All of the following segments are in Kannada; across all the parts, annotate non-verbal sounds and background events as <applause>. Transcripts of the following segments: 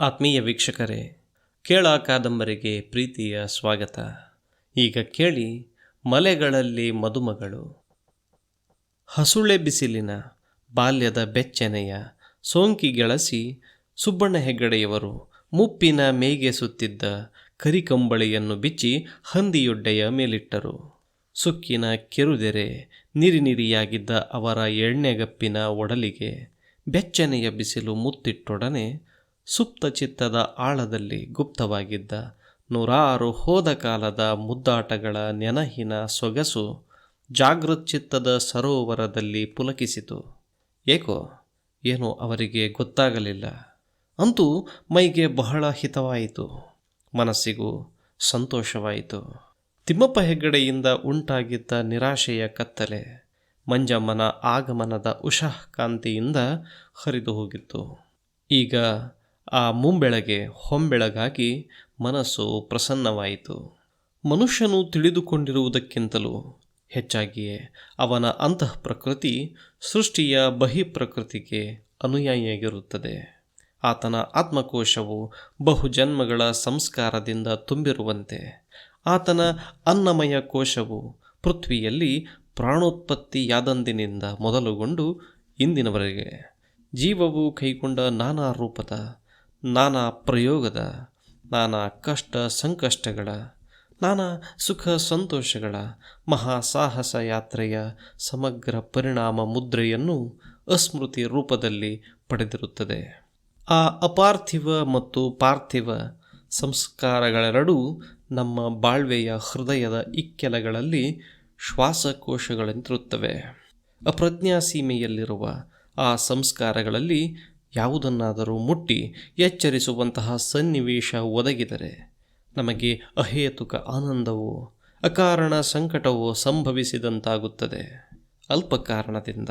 ಆತ್ಮೀಯ ವೀಕ್ಷಕರೇ, ಕೇಳ ಕಾದಂಬರಿಗೆ ಪ್ರೀತಿಯ ಸ್ವಾಗತ. ಈಗ ಕೇಳಿ, ಮಲೆಗಳಲ್ಲಿ ಮದುಮಗಳು. ಹಸುಳೆ ಬಿಸಿಲಿನ ಬಾಲ್ಯದ ಬೆಚ್ಚನೆಯ ಸೋಂಕಿ ಗೆಳಸಿ ಸುಬ್ಬಣ್ಣ ಹೆಗ್ಗಡೆಯವರು ಮುಪ್ಪಿನ ಮೇಗೆ ಸುತ್ತಿದ್ದ ಕರಿಕಂಬಳಿಯನ್ನು ಬಿಚ್ಚಿ ಹಂದಿಯೊಡ್ಡೆಯ ಮೇಲಿಟ್ಟರು. ಸುಕ್ಕಿನ ಕೆರುದೆರೆ ನಿರಿನಿರಿಯಾಗಿದ್ದ ಅವರ ಎಣ್ಣೆಗಪ್ಪಿನ ಒಡಲಿಗೆ ಬೆಚ್ಚನೆಯ ಬಿಸಿಲು ಮುತ್ತಿಟ್ಟೊಡನೆ ಸುಪ್ತ ಚಿತ್ತದ ಆಳದಲ್ಲಿ ಗುಪ್ತವಾಗಿದ್ದ ನೂರಾರು ಹೋದ ಕಾಲದ ಮುದ್ದಾಟಗಳ ನೆನಹಿನ ಸೊಗಸು ಜಾಗೃಚ್ಚಿತ್ತದ ಸರೋವರದಲ್ಲಿ ಪುಲಕಿಸಿತು. ಏಕೋ, ಏನು ಅವರಿಗೆ ಗೊತ್ತಾಗಲಿಲ್ಲ. ಅಂತೂ ಮೈಗೆ ಬಹಳ ಹಿತವಾಯಿತು. ಮನಸ್ಸಿಗೂ ಸಂತೋಷವಾಯಿತು. ತಿಮ್ಮಪ್ಪ ಹೆಗ್ಗಡೆಯಿಂದ ಉಂಟಾಗಿದ್ದ ನಿರಾಶೆಯ ಕತ್ತಲೆ ಮಂಜಮ್ಮನ ಆಗಮನದ ಉಷಃ ಕಾಂತಿಯಿಂದ ಹರಿದು ಹೋಗಿತ್ತು. ಈಗ ಆ ಮುಂಬೆಳಗೆ ಹೊಂಬೆಳಗಾಗಿ ಮನಸ್ಸು ಪ್ರಸನ್ನವಾಯಿತು. ಮನುಷ್ಯನು ತಿಳಿದುಕೊಂಡಿರುವುದಕ್ಕಿಂತಲೂ ಹೆಚ್ಚಾಗಿಯೇ ಅವನ ಅಂತಃ ಪ್ರಕೃತಿ ಸೃಷ್ಟಿಯ ಬಹಿಪ್ರಕೃತಿಗೆ ಅನುಯಾಯಿಯಾಗಿರುತ್ತದೆ. ಆತನ ಆತ್ಮಕೋಶವು ಬಹುಜನ್ಮಗಳ ಸಂಸ್ಕಾರದಿಂದ ತುಂಬಿರುವಂತೆ, ಆತನ ಅನ್ನಮಯ ಕೋಶವು ಪೃಥ್ವಿಯಲ್ಲಿ ಪ್ರಾಣೋತ್ಪತ್ತಿಯಾದಂದಿನಿಂದ ಮೊದಲುಗೊಂಡು ಇಂದಿನವರೆಗೆ ಜೀವವು ಕೈಗೊಂಡ ನಾನಾ ರೂಪದ ನಾನಾ ಪ್ರಯೋಗದ, ನಾನಾ ಕಷ್ಟ ಸಂಕಷ್ಟಗಳ, ನಾನಾ ಸುಖ ಸಂತೋಷಗಳ ಮಹಾಸಾಹಸ ಯಾತ್ರೆಯ ಸಮಗ್ರ ಪರಿಣಾಮ ಮುದ್ರೆಯನ್ನು ಅಸ್ಮೃತಿ ರೂಪದಲ್ಲಿ ಪಡೆದಿರುತ್ತದೆ. ಆ ಅಪಾರ್ಥಿವ ಮತ್ತು ಪಾರ್ಥಿವ ಸಂಸ್ಕಾರಗಳೆರಡೂ ನಮ್ಮ ಬಾಳ್ವೆಯ ಹೃದಯದ ಇಕ್ಕೆಲಗಳಲ್ಲಿ ಶ್ವಾಸಕೋಶಗಳಂತಿರುತ್ತವೆ. ಅಪ್ರಜ್ಞಾ ಸೀಮೆಯಲ್ಲಿರುವ ಆ ಸಂಸ್ಕಾರಗಳಲ್ಲಿ ಯಾವುದನ್ನಾದರೂ ಮುಟ್ಟಿ ಎಚ್ಚರಿಸುವಂತಹ ಸನ್ನಿವೇಶ ಒದಗಿದರೆ ನಮಗೆ ಅಹೇತುಕ ಆನಂದವೋ, ಅಕಾರಣ ಸಂಕಟವೋ ಸಂಭವಿಸಿದಂತಾಗುತ್ತದೆ. ಅಲ್ಪ ಕಾರಣದಿಂದ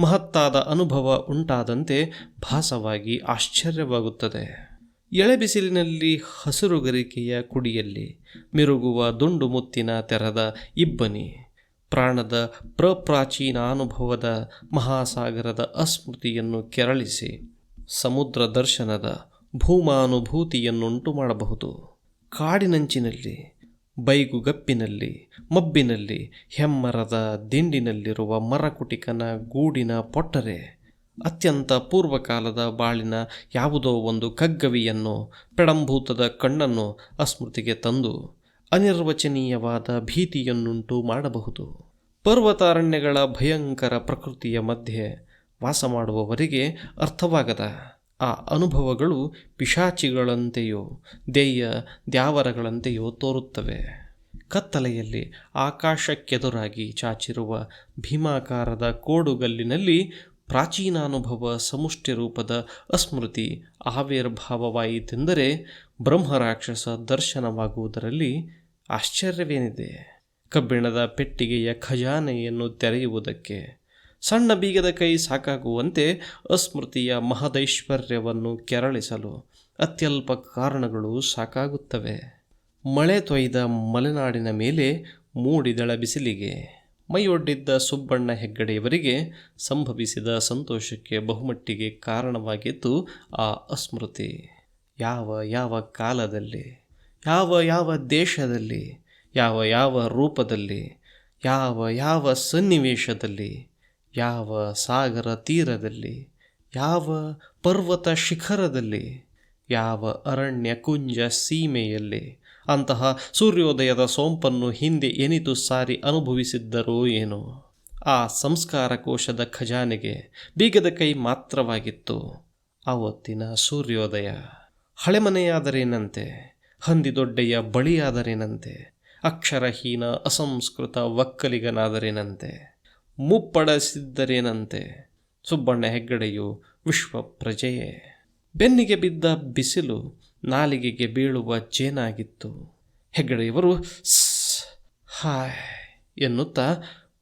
ಮಹತ್ತಾದ ಅನುಭವ ಉಂಟಾದಂತೆ ಭಾಸವಾಗಿ ಆಶ್ಚರ್ಯವಾಗುತ್ತದೆ. ಎಳೆಬಿಸಿಲಿನಲ್ಲಿ ಹಸಿರುಗರಿಕೆಯ ಕುಡಿಯಲ್ಲಿ ಮಿರುಗುವ ದುಂಡು ಮುತ್ತಿನ ತೆರದ ಇಬ್ಬನಿ ಪ್ರಾಣದ ಪ್ರಪ್ರಾಚೀನಾನುಭವದ ಮಹಾಸಾಗರದ ಅಸ್ಮೃತಿಯನ್ನು ಕೆರಳಿಸಿ ಸಮುದ್ರ ದರ್ಶನದ ಭೂಮಾನುಭೂತಿಯನ್ನುಂಟು ಮಾಡಬಹುದು. ಕಾಡಿನಂಚಿನಲ್ಲಿ, ಬೈಗುಗಪ್ಪಿನಲ್ಲಿ, ಮಬ್ಬಿನಲ್ಲಿ, ಹೆಮ್ಮರದ ದಿಂಡಿನಲ್ಲಿರುವ ಮರಕುಟಿಕನ ಗೂಡಿನ ಪೊಟ್ಟರೆ, ಅತ್ಯಂತ ಪೂರ್ವಕಾಲದ ಬಾಳಿನ ಯಾವುದೋ ಒಂದು ಕಗ್ಗವಿಯನ್ನು ಪೆಡಂಭೂತದ ಕಣ್ಣನ್ನು ಅಸ್ಮೃತಿಗೆ ತಂದು ಅನಿರ್ವಚನೀಯವಾದ ಭೀತಿಯನ್ನುಂಟು ಮಾಡಬಹುದು. ಪರ್ವತಾರಣ್ಯಗಳ ಭಯಂಕರ ಪ್ರಕೃತಿಯ ಮಧ್ಯೆ ವಾಸ ಮಾಡುವವರಿಗೆ ಅರ್ಥವಾಗದ ಆ ಅನುಭವಗಳು ಪಿಶಾಚಿಗಳಂತೆಯೋ, ದೇಯ ದ್ಯಾವರಗಳಂತೆಯೋ ತೋರುತ್ತವೆ. ಕತ್ತಲೆಯಲ್ಲಿ ಆಕಾಶಕ್ಕೆದುರಾಗಿ ಚಾಚಿರುವ ಭೀಮಾಕಾರದ ಕೋಡುಗಲ್ಲಿನಲ್ಲಿ ಪ್ರಾಚೀನಾನುಭವ ಸಮುಷ್ಟಿ ರೂಪದ ಅಸ್ಮೃತಿ ಆವಿರ್ಭಾವವಾಯಿತೆಂದರೆ ಬ್ರಹ್ಮರಾಕ್ಷಸ ದರ್ಶನವಾಗುವುದರಲ್ಲಿ ಆಶ್ಚರ್ಯವೇನಿದೆ? ಕಬ್ಬಿಣದ ಪೆಟ್ಟಿಗೆಯ ಖಜಾನೆಯನ್ನು ತೆರೆಯುವುದಕ್ಕೆ ಸಣ್ಣ ಬೀಗದ ಕೈ ಸಾಕಾಗುವಂತೆ ಅಸ್ಮೃತಿಯ ಮಹದೈಶ್ವರ್ಯವನ್ನು ಕೆರಳಿಸಲು ಅತ್ಯಲ್ಪ ಕಾರಣಗಳು ಸಾಕಾಗುತ್ತವೆ. ಮಳೆ ತೊಯ್ದ ಮಲೆನಾಡಿನ ಮೇಲೆ ಮೂಡಿದಳ ಬಿಸಿಲಿಗೆ ಮೈಯೊಡ್ಡಿದ್ದ ಸುಬ್ಬಣ್ಣ ಹೆಗ್ಗಡೆಯವರಿಗೆ ಸಂಭವಿಸಿದ ಸಂತೋಷಕ್ಕೆ ಬಹುಮಟ್ಟಿಗೆ ಕಾರಣವಾಗಿದ್ದು ಆ ಅಸ್ಮೃತಿ. ಯಾವ ಯಾವ ಕಾಲದಲ್ಲಿ, ಯಾವ ಯಾವ ದೇಶದಲ್ಲಿ, ಯಾವ ಯಾವ ರೂಪದಲ್ಲಿ, ಯಾವ ಯಾವ ಸನ್ನಿವೇಶದಲ್ಲಿ, ಯಾವ ಸಾಗರ ತೀರದಲ್ಲಿ, ಯಾವ ಪರ್ವತ ಶಿಖರದಲ್ಲಿ, ಯಾವ ಅರಣ್ಯ ಕುಂಜ ಸೀಮೆಯಲ್ಲಿ ಅಂತಹ ಸೂರ್ಯೋದಯದ ಸೋಂಪನ್ನು ಹಿಂದೆ ಎನಿತು ಸಾರಿ ಅನುಭವಿಸಿದ್ದರೋ ಏನೋ? ಆ ಸಂಸ್ಕಾರ ಕೋಶದ ಖಜಾನೆಗೆ ಬೀಗದ ಕೈ ಮಾತ್ರವಾಗಿತ್ತು. ಆವತ್ತಿನ ಸೂರ್ಯೋದಯ. ಹಳೆಮನೆಯಾದರೇನಂತೆ? ಹಂದಿದೊಡ್ಡೆಯ ಬಳಿಯಾದರೇನಂತೆ? ಅಕ್ಷರಹೀನ ಅಸಂಸ್ಕೃತ ಒಕ್ಕಲಿಗನಾದರೇನಂತೆ? ಮುಪ್ಪಡಿಸಿದ್ದರೇನಂತೆ? ಸುಬ್ಬಣ್ಣ ಹೆಗ್ಗಡೆಯು ವಿಶ್ವ ಪ್ರಜೆಯೇ ಬೆನ್ನಿಗೆ ಬಿದ್ದ ಬಿಸಿಲು ನಾಲಿಗೆಗೆ ಬೀಳುವ ಜೇನಾಗಿತ್ತು. ಹೆಗ್ಗಡೆಯವರು ಹಾಯ್ ಎನ್ನುತ್ತಾ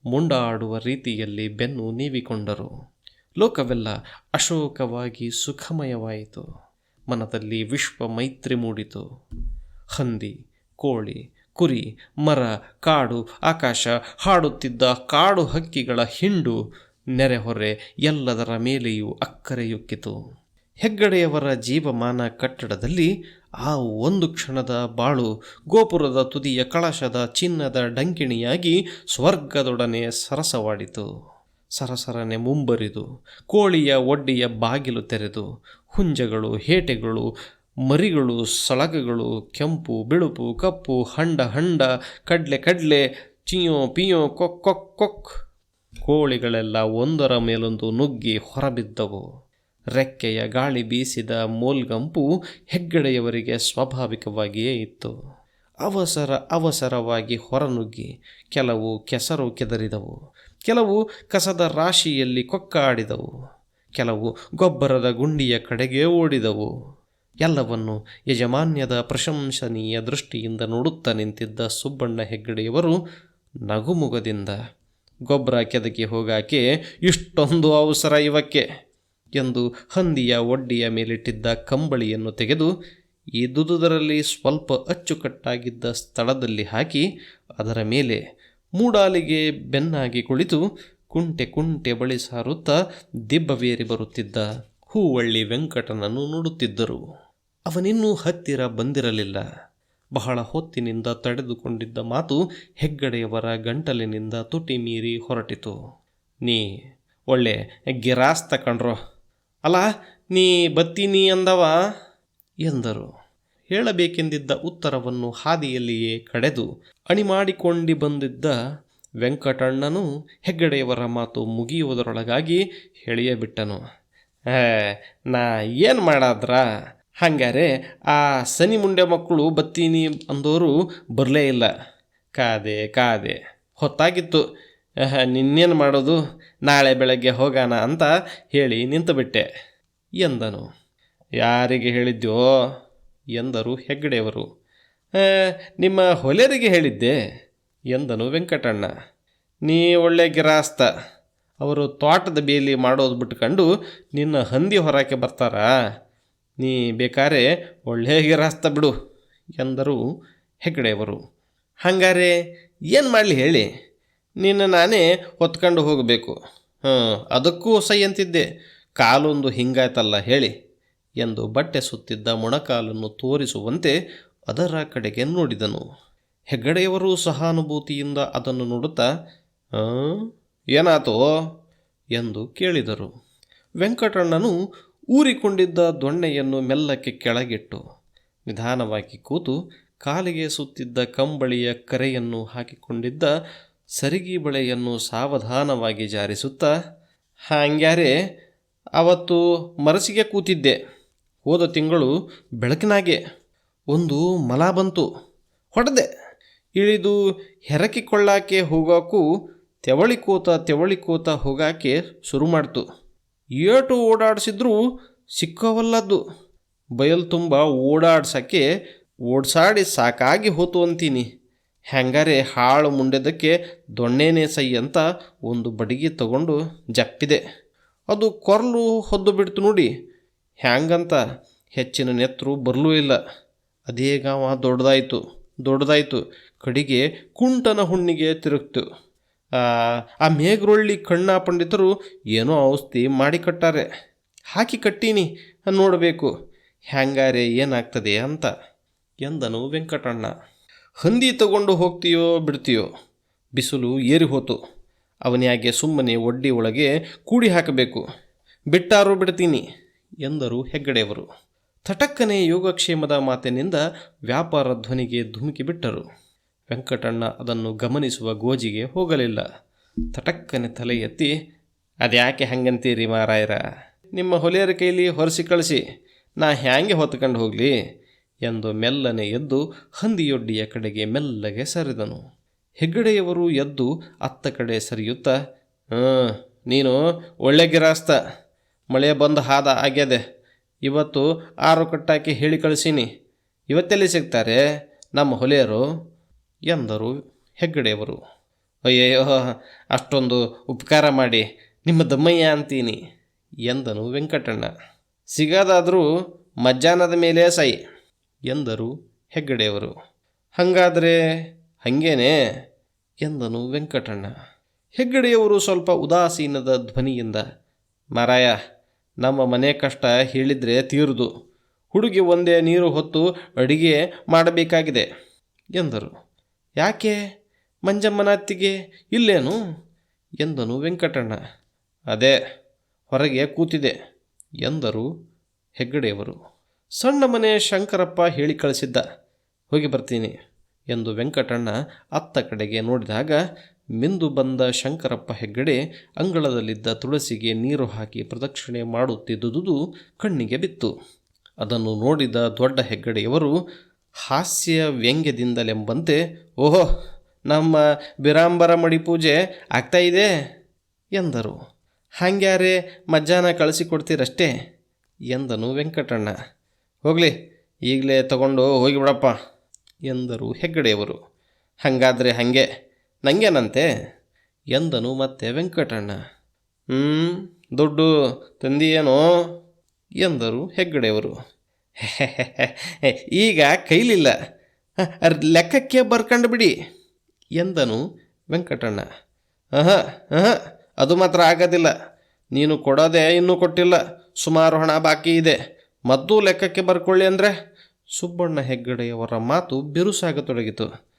ಮುಂಡಾಡುವ ರೀತಿಯಲ್ಲಿ ಬೆನ್ನು ನೀವಿಕೊಂಡರು. ಲೋಕವೆಲ್ಲ ಅಶೋಕವಾಗಿ ಸುಖಮಯವಾಯಿತು. ಮನದಲ್ಲಿ ವಿಶ್ವ ಮೈತ್ರಿ ಮೂಡಿತು. ಹಂದಿ, ಕೋಳಿ, ಕುರಿ, ಮರ, ಕಾಡು, ಆಕಾಶ, ಹಾಡುತ್ತಿದ್ದ ಕಾಡು ಹಕ್ಕಿಗಳ ಹಿಂಡು ನೆರೆಹೊರೆ ಎಲ್ಲದರ ಮೇಲೆಯೂ ಅಕ್ಕರೆಯುಕ್ಕಿತು. ಹೆಗ್ಗಡೆಯವರ ಜೀವಮಾನ ಕಟ್ಟಡದಲ್ಲಿ ಆ ಒಂದು ಕ್ಷಣದ ಬಾಳು ಗೋಪುರದ ತುದಿಯ ಕಳಶದ ಚಿನ್ನದ ಡಂಕಿಣಿಯಾಗಿ ಸ್ವರ್ಗದೊಡನೆ ಸರಸವಾಡಿತು. ಸರಸರನೆ ಮುಂಬರಿದು, ಕೋಳಿಯ ಒಡ್ಡಿಯ ಬಾಗಿಲು ತೆರೆದು, ಹುಂಜಗಳು, ಹೇಟೆಗಳು, ಮರಿಗಳು, ಸಳಗಗಳು, ಕೆಂಪು, ಬಿಳುಪು, ಕಪ್ಪು, ಹಂಡ ಹಂಡ, ಕಡ್ಲೆ ಕಡ್ಲೆ, ಚಿಯೋ, ಪಿಯೋ, ಕೊಕ್ ಕೊಕ್ ಕೊಕ್ ಕೋಳಿಗಳೆಲ್ಲ ಒಂದರ ಮೇಲೊಂದು ನುಗ್ಗಿ ಹೊರಬಿದ್ದವು. ರೆಕ್ಕೆಯ ಗಾಳಿ ಬೀಸಿದ ಮೋಲ್ಗಂಪು ಹೆಗ್ಗಡೆಯವರಿಗೆ ಸ್ವಾಭಾವಿಕವಾಗಿಯೇ ಇತ್ತು. ಅವಸರ ಅವಸರವಾಗಿ ಹೊರನುಗ್ಗಿ ಕೆಲವು ಕೆಸರು ಕೆದರಿದವು. ಕೆಲವು ಕಸದ ರಾಶಿಯಲ್ಲಿ ಕೊಕ್ಕಾಡಿದವು. ಕೆಲವು ಗೊಬ್ಬರದ ಗುಂಡಿಯ ಕಡೆಗೆ ಓಡಿದವು. ಎಲ್ಲವನ್ನು ಯಜಮಾನ್ಯದ ಪ್ರಶಂಸನೀಯ ದೃಷ್ಟಿಯಿಂದ ನೋಡುತ್ತಾ ನಿಂತಿದ್ದ ಸುಬ್ಬಣ್ಣ ಹೆಗ್ಗಡೆಯವರು ನಗುಮುಗದಿಂದ ಗೊಬ್ಬರ ಕೆದಕಿ ಹೋಗಾಕೆ ಇಷ್ಟೊಂದು ಅವಸರ ಇವಕ್ಕೆ. ಎಂದು ಹಂದಿಯ ಒಡ್ಡಿಯ ಮೇಲಿಟ್ಟಿದ್ದ ಕಂಬಳಿಯನ್ನು ತೆಗೆದು ಎದುದುದರಲ್ಲಿ ಸ್ವಲ್ಪ ಅಚ್ಚುಕಟ್ಟಾಗಿದ್ದ ಸ್ಥಳದಲ್ಲಿ ಹಾಕಿ ಅದರ ಮೇಲೆ ಮೂಡಾಲಿಗೆ ಬೆನ್ನಾಗಿ ಕುಳಿತು ಕುಂಟೆ ಕುಂಟೆ ಬಳಿ ಸಾರುತ್ತಾ ದಿಬ್ಬವೇರಿ ಬರುತ್ತಿದ್ದ ಹೂವಳ್ಳಿ ವೆಂಕಟನನ್ನು ನೋಡುತ್ತಿದ್ದರು. ಅವನಿನ್ನೂ ಹತ್ತಿರ ಬಂದಿರಲಿಲ್ಲ. ಬಹಳ ಹೊತ್ತಿನಿಂದ ತಡೆದುಕೊಂಡಿದ್ದ ಮಾತು ಹೆಗ್ಗಡೆಯವರ ಗಂಟಲಿನಿಂದ ತುಟಿ ಮೀರಿ ಹೊರಟಿತು. ನೀ ಒಳ್ಳೆ ಗಿರಾಸ್ತ ಕಣ್ರೋ ಅಲ್ಲ ನೀ ಬತ್ತೀನಿ ಅಂದವ? ಎಂದರು. ಹೇಳಬೇಕೆಂದಿದ್ದ ಉತ್ತರವನ್ನು ಹಾದಿಯಲ್ಲಿಯೇ ಕಡೆದು ಅಣಿಮಾಡಿಕೊಂಡು ಬಂದಿದ್ದ ವೆಂಕಟಣ್ಣನು ಹೆಗ್ಗಡೆಯವರ ಮಾತು ಮುಗಿಯುವುದರೊಳಗಾಗಿ ಹೇಳಿಯೇ ಬಿಟ್ಟನು "ಏ, ನಾ ಏನು ಮಾಡಾದ್ರ? ಹಂಗಾರೆ ಆ ಸನಿ ಮುಂಡೆ ಮಕ್ಕಳು ಬತ್ತೀನಿ ಅಂದೋರು ಬರಲೇ ಇಲ್ಲ. ಕಾದೆ ಕಾದೆ. ಹೊತ್ತಾಗಿತ್ತು. ನಿನ್ನೇನು ಮಾಡೋದು? ನಾಳೆ ಬೆಳಗ್ಗೆ ಹೋಗೋಣ ಅಂತ ಹೇಳಿ ನಿಂತುಬಿಟ್ಟೆ. ಎಂದನು. ಯಾರಿಗೆ ಹೇಳಿದ್ಯೋ? ಎಂದರು ಹೆಗ್ಗಡೆಯವರು "ಆ, ನಿಮ್ಮ ಹೊಲೆರಿಗೆ ಹೇಳಿದ್ದೆ ಎಂದನು ವೆಂಕಟಣ್ಣ. ನೀ ಒಳ್ಳೆ ಗಿರಾಸ್ತ. ಅವರು ತೋಟದ ಬೇಲಿ ಮಾಡೋದು ಬಿಟ್ಕೊಂಡು ನಿನ್ನ ಹಂದಿ ಹೊರಕ್ಕೆ ಬರ್ತಾರಾ? ನೀ ಬೇಕಾರೆ ಒಳ್ಳೆ ಗಿರಾಸ್ತ ಬಿಡು ಎಂದರು ಹೆಗ್ಗಡೆಯವರು ಹಂಗಾರೆ ಏನು ಮಾಡಲಿ ಹೇಳಿ? ನಿನ್ನ ನಾನೇ ಹೊತ್ಕೊಂಡು ಹೋಗಬೇಕು. ಹಾಂ ಅದಕ್ಕೂ ಸೈ ಅಂತಿದ್ದೆ. ಕಾಲೊಂದು ಹಿಂಗಾಯ್ತಲ್ಲ ಹೇಳಿ ಎಂದು ಬಟ್ಟೆ ಸುತ್ತಿದ್ದ ಮೊಣಕಾಲನ್ನು ತೋರಿಸುವಂತೆ ಅದರ ಕಡೆಗೆ ನೋಡಿದನು. ಹೆಗ್ಗಡೆಯವರು ಸಹಾನುಭೂತಿಯಿಂದ ಅದನ್ನು ನೋಡುತ್ತಾ, "ಆ? ಏನಾತೋ? ಎಂದು ಕೇಳಿದರು. ವೆಂಕಟಣ್ಣನು ಊರಿಕೊಂಡಿದ್ದ ದೊಣ್ಣೆಯನ್ನು ಮೆಲ್ಲಕ್ಕೆ ಕೆಳಗಿಟ್ಟು ನಿಧಾನವಾಗಿ ಕೂತು ಕಾಲಿಗೆ ಸುತ್ತಿದ್ದ ಕಂಬಳಿಯ ಕರೆಯನ್ನು ಹಾಕಿಕೊಂಡಿದ್ದ ಸರಿಗಿ ಬಳೆಯನ್ನು ಸಾವಧಾನವಾಗಿ ಜಾರಿಸುತ್ತಾ ಹಂಗ್ಯಾರೆ, ಅವತ್ತು ಮರಸಿಗೆ ಕೂತಿದ್ದೆ. ಹೋದ ತಿಂಗಳು ಬೆಳಕಿನಾಗೆ ಒಂದು ಮಲ ಬಂತು. ಹೊಡೆದೆ. ಇಳಿದು ಹೆರಕಿಕೊಳ್ಳಾಕೆ ಹೋಗೋಕ್ಕೂ ತೆವಳಿಕೋತ ತೆವಳಿಕೋತ ಹೋಗಾಕೆ ಶುರು ಮಾಡ್ತು. ಏಟು ಓಡಾಡಿಸಿದ್ರೂ ಸಿಕ್ಕವಲ್ಲದ್ದು. ಬಯಲು ತುಂಬ ಓಡಾಡ್ಸೋಕ್ಕೆ ಓಡ್ಸಾಡಿ ಸಾಕಾಗಿ ಹೋತು ಅಂತೀನಿ. ಹೆಂಗಾರೆ ಹಾಳು ಮುಂಡೆದಕ್ಕೆ ದೊಣ್ಣೆನೇ ಸೈ ಅಂತ ಒಂದು ಬಡಿಗೆ ತಗೊಂಡು ಜಪ್ಪಿದೆ. ಅದು ಕೊರಲು ಹೊದ್ದು ಬಿಡ್ತು ನೋಡಿ. ಹ್ಯಾಂಗಂತ ಹೆಚ್ಚಿನ ನೆತ್ತರು ಬರಲೂ ಇಲ್ಲ. ಅದೇ ಗಾವ ದೊಡ್ಡದಾಯಿತು ದೊಡ್ಡದಾಯಿತು. ಕಡಿಗೆ ಕುಂಟನ ಹುಣ್ಣಿಗೆ ತಿರುಗ್ತು. ಆ ಮೇಘರೊಳ್ಳಿ ಕಣ್ಣ ಪಂಡಿತರು ಏನೋ ಔಷಧಿ ಮಾಡಿ ಕಟ್ಟಾರೆ. ಹಾಕಿ ಕಟ್ಟೀನಿ, ನೋಡಬೇಕು. ಹ್ಯಾಂಗಾರೆ ಏನಾಗ್ತದೆ ಅಂತ ಎಂದನು ವೆಂಕಟಣ್ಣ. ಹಂದಿ ತಗೊಂಡು ಹೋಗ್ತೀಯೋ ಬಿಡ್ತೀಯೋ? ಬಿಸಿಲು ಏರಿ ಹೋತು. ಅವನ್ಯಾಗೆ ಸುಮ್ಮನೆ ಒಡ್ಡಿ ಒಳಗೆ ಕೂಡಿ ಹಾಕಬೇಕು? ಬಿಟ್ಟಾರು ಬಿಡ್ತೀನಿ ಎಂದರು ಹೆಗ್ಗಡೆಯವರು. ತಟಕ್ಕನೆ ಯೋಗಕ್ಷೇಮದ ಮಾತಿನಿಂದ ವ್ಯಾಪಾರ ಧ್ವನಿಗೆ ಧುಮುಕಿ ಬಿಟ್ಟರು. ವೆಂಕಟಣ್ಣ ಅದನ್ನು ಗಮನಿಸುವ ಗೋಜಿಗೆ ಹೋಗಲಿಲ್ಲ. ತಟಕ್ಕನೆ ತಲೆ ಎತ್ತಿ, ಅದ್ಯಾಕೆ ಹಂಗಂತೀರಿ ಮಾರಾಯರ? ನಿಮ್ಮ ಹೊಲೆಯರ ಕೈಲಿ ಹೊರಸಿ ಕಳಿಸಿ. ನಾ ಹ್ಯಾಂಗೆ ಹೊತ್ಕೊಂಡು ಹೋಗಲಿ? ಎಂದು ಮೆಲ್ಲನೆ ಎದ್ದು ಹಂದಿಯೊಡ್ಡಿಯ ಕಡೆಗೆ ಮೆಲ್ಲಗೆ ಸರಿದನು. ಹೆಗ್ಗಡೆಯವರು ಎದ್ದು ಅತ್ತ ಕಡೆ ಸರಿಯುತ್ತಾ ನೀನು ಒಳ್ಳೆ ಗಿರಾಸ್ತ, ಮಳೆ ಬಂದು ಹಾದ ಆಗ್ಯದೆ. ಇವತ್ತು ಆರು ಕಟ್ಟಾಕಿ ಹೇಳಿ ಕಳಿಸೀನಿ. ಇವತ್ತೆಲ್ಲಿ ಸಿಗ್ತಾರೆ ನಮ್ಮ ಹೊಲೆಯರು? ಎಂದರು ಹೆಗ್ಗಡೆಯವರು. ಅಯ್ಯಯ್ಯೋ, ಅಷ್ಟೊಂದು ಉಪಕಾರ ಮಾಡಿ ನಿಮ್ಮ ದಮ್ಮಯ್ಯ ಅಂತೀನಿ, ಎಂದನು ವೆಂಕಟಣ್ಣ. ಸಿಗದಾದರೂ ಮಧ್ಯಾಹ್ನದ ಮೇಲೆ ಸೈ. ಎಂದರು ಹೆಗ್ಗಡೆಯವರು. ಹಾಗಾದರೆ ಹಂಗೇನೆ? ಎಂದನು ವೆಂಕಟಣ್ಣ. ಹೆಗ್ಗಡೆಯವರು ಸ್ವಲ್ಪ ಉದಾಸೀನದ ಧ್ವನಿಯಿಂದ, ಮಾರಾಯ, ನಮ್ಮ ಮನೆ ಕಷ್ಟ ಹೇಳಿದರೆ ತೀರದು. ಹುಡುಗಿ ಒಂದೇ ನೀರು ಹೊತ್ತು ಅಡಿಗೆ ಮಾಡಬೇಕಾಗಿದೆ, ಎಂದರು. ಯಾಕೆ? ಮಂಜಮ್ಮನ ಅತ್ತಿಗೆ ಇಲ್ಲೇನು? ಎಂದನು ವೆಂಕಟಣ್ಣ. ಅದೇ, ಹೊರಗೆ ಕೂತಿದೆ, ಎಂದರು ಹೆಗ್ಗಡೆಯವರು. ಸಣ್ಣ ಮನೆ ಶಂಕರಪ್ಪ ಹೇಳಿ ಕಳಿಸಿದ್ದ. ಹೋಗಿ ಬರ್ತೀನಿ ಎಂದು ವೆಂಕಟಣ್ಣ ಅತ್ತ ಕಡೆಗೆ ನೋಡಿದಾಗ ಮಿಂದು ಬಂದ ಶಂಕರಪ್ಪ ಹೆಗ್ಗಡೆ ಅಂಗಳದಲ್ಲಿದ್ದ ತುಳಸಿಗೆ ನೀರು ಹಾಕಿ ಪ್ರದಕ್ಷಿಣೆ ಮಾಡುತ್ತಿದ್ದುದು ಕಣ್ಣಿಗೆ ಬಿತ್ತು. ಅದನ್ನು ನೋಡಿದ ದೊಡ್ಡ ಹೆಗ್ಗಡೆಯವರು ಹಾಸ್ಯ ವ್ಯಂಗ್ಯದಿಂದಲೆಂಬಂತೆ, ಓಹೋ, ನಮ್ಮ ಬಿರಾಂಬರ ಮಡಿ ಪೂಜೆ ಆಗ್ತಾ ಇದೆ? ಎಂದರು. ಹಾಂಗ್ಯಾರೆ, ಮಧ್ಯಾಹ್ನ ಕಳಿಸಿಕೊಡ್ತೀರಷ್ಟೇ ಎಂದನು ವೆಂಕಟಣ್ಣ. ಹೋಗಲಿ, ಈಗಲೇ ತಗೊಂಡು ಹೋಗಿಬಿಡಪ್ಪ ಎಂದರು ಹೆಗ್ಗಡೆಯವರು. ಹಾಗಾದರೆ ಹಾಗೆ ನನಗೇನಂತೆ ಎಂದನು ಮತ್ತೆ ವೆಂಕಟಣ್ಣ. ಹ್ಞೂ ದುಡ್ಡು ತಂದಿಯೇನೋ? ಎಂದರು ಹೆಗ್ಗಡೆಯವರು. <laughs> ಈಗ ಕೈಲಿಲ್ಲ. ಲೆಕ್ಕಕ್ಕೆ ಬರ್ಕಂಡು ಬಿಡಿ ಎಂದನು ವೆಂಕಟಣ್ಣ. ಹಾಂ ಹಾಂ ಹಾಂ ಅದು ಮಾತ್ರ ಆಗೋದಿಲ್ಲ. ನೀನು ಕೊಡೋದೇ ಇನ್ನೂ ಕೊಟ್ಟಿಲ್ಲ. ಸುಮಾರು ಹಣ ಬಾಕಿ ಇದೆ. ಮದ್ದು ಲೆಕ್ಕಕ್ಕೆ ಬರ್ಕೊಳ್ಳಿ ಅಂದರೆ ಸುಬ್ಬಣ್ಣ ಹೆಗ್ಗಡೆಯವರ ಮಾತು ಬಿರುಸಾಗತೊಡಗಿತು.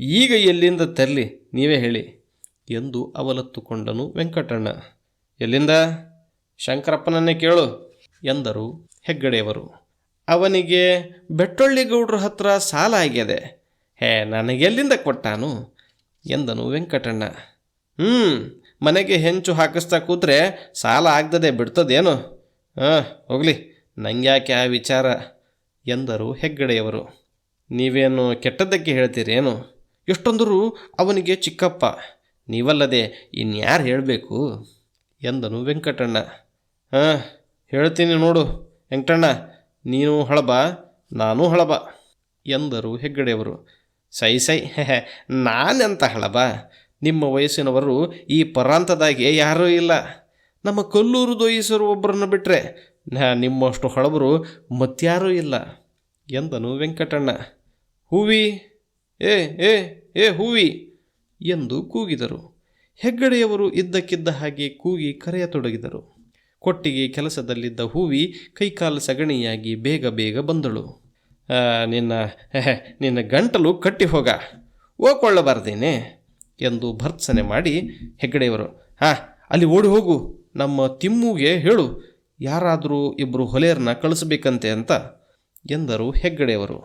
ಈಗ ಎಲ್ಲಿಂದ ತರಲಿ? ನೀವೇ ಹೇಳಿ ಎಂದು ಅವಲತ್ತುಕೊಂಡನು ವೆಂಕಟಣ್ಣ. ಎಲ್ಲಿಂದ? ಶಂಕರಪ್ಪನನ್ನೇ ಕೇಳು ಎಂದರು ಹೆಗ್ಗಡೆಯವರು. ಅವನಿಗೆ ಬೆಟ್ಟೊಳ್ಳಿ ಗೌಡ್ರ ಹತ್ರ ಸಾಲ ಆಗ್ಯದೆ. ಹೇ, ನನಗೆಲ್ಲಿಂದ ಕೊಟ್ಟಾನು ಎಂದನು ವೆಂಕಟಣ್ಣ. ಹ್ಞೂ ಮನೆಗೆ ಹೆಂಚು ಹಾಕಿಸ್ತಾ ಕೂತ್ರೆ ಸಾಲ ಆಗ್ದದೆ ಬಿಡ್ತದೇನು? ಹಾಂ, ಹೋಗಲಿ. ನಂಗ್ಯಾಕೆ ಆ ವಿಚಾರ? ಎಂದರು ಹೆಗ್ಗಡೆಯವರು. ನೀವೇನು ಕೆಟ್ಟದ್ದಕ್ಕೆ ಹೇಳ್ತೀರೇನು ಎಷ್ಟೊಂದರೂ ಅವನಿಗೆ ಚಿಕ್ಕಪ್ಪ. ನೀವಲ್ಲದೆ ಇನ್ಯಾರು ಹೇಳಬೇಕು? ಎಂದನು ವೆಂಕಟಣ್ಣ. ಹಾಂ, ಹೇಳ್ತೀನಿ ನೋಡು ವೆಂಕಟಣ್ಣ. ನೀನು ಹಳಬ, ನಾನೂ ಹಳಬ ಎಂದರು ಹೆಗ್ಗಡೆಯವರು. ಸೈ ಸೈ ನಾನೆಂತ ಹಳಬ? ನಿಮ್ಮ ವಯಸ್ಸಿನವರು ಈ ಪರಾಂತದಾಗೆ ಯಾರೂ ಇಲ್ಲ. ನಮ್ಮ ಕಲ್ಲೂರು ದೊಯ್ಯಸರು ಒಬ್ಬರನ್ನು ಬಿಟ್ಟರೆ ನಿಮ್ಮಷ್ಟು ಹಳಬರು ಮತ್ಯಾರೂ ಇಲ್ಲ ಎಂದನು ವೆಂಕಟಣ್ಣ. ಹೂವಿ? ಏ ಏ ಏ, ಹೂವಿ ಎಂದು ಕೂಗಿದರು. ಹೆಗ್ಗಡೆಯವರು ಇದ್ದಕ್ಕಿದ್ದ ಹಾಗೆ ಕೂಗಿ ಕರೆಯತೊಡಗಿದರು. ಕೊಟ್ಟಿಗೆ ಕೆಲಸದಲ್ಲಿದ್ದ ಹೂವಿ ಕೈಕಾಲು ಸಗಣಿಯಾಗಿ ಬೇಗ ಬೇಗ ಬಂದಳು. ನಿನ್ನ ನಿನ್ನ ಗಂಟಲು ಕಟ್ಟಿ ಹೋಗ. ಓಕೊಳ್ಳಬಾರ್ದೇನೆ ಎಂದು ಭರ್ತ್ಸನೆ ಮಾಡಿ ಹೆಗ್ಗಡೆಯವರು, ಹಾಂ, ಅಲ್ಲಿ ಓಡಿ ಹೋಗು. ನಮ್ಮ ತಿಮ್ಮುಗೆ ಹೇಳು. ಯಾರಾದರೂ ಇಬ್ಬರು ಹೊಲೆಯರನ್ನ ಕಳಿಸ್ಬೇಕಂತೆ ಅಂತ ಎಂದರು ಹೆಗ್ಗಡೆಯವರು.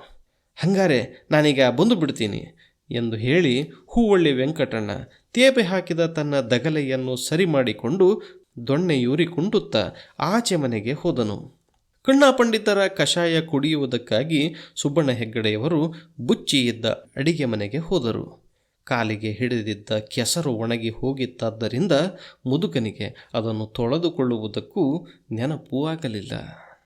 ಹಂಗಾರೆ ನಾನೀಗ ಬಂದು ಬಿಡ್ತೀನಿ ಎಂದು ಹೇಳಿ ಹೂವಳ್ಳಿ ವೆಂಕಟಣ್ಣ ತೇಪೆ ಹಾಕಿದ ತನ್ನ ದಗಲೆಯನ್ನು ಸರಿ ಮಾಡಿಕೊಂಡು ದೊಣ್ಣೆಯೂರಿ ಕುಂಟುತ್ತಾ ಆಚೆ ಮನೆಗೆ ಹೋದನು. ಕಣ್ಣ ಪಂಡಿತರ ಕಷಾಯ ಕುಡಿಯುವುದಕ್ಕಾಗಿ ಸುಬ್ಬಣ್ಣ ಹೆಗ್ಗಡೆಯವರು ಬುಚ್ಚಿ ಇದ್ದ ಅಡಿಗೆ ಮನೆಗೆ ಹೋದರು. ಕಾಲಿಗೆ ಹಿಡಿದಿದ್ದ ಕೆಸರು ಒಣಗಿ ಹೋಗಿತ್ತಾದ್ದರಿಂದ ಮುದುಕನಿಗೆ ಅದನ್ನು ತೊಳೆದುಕೊಳ್ಳುವುದಕ್ಕೂ ನೆನಪೂ ಆಗಲಿಲ್ಲ.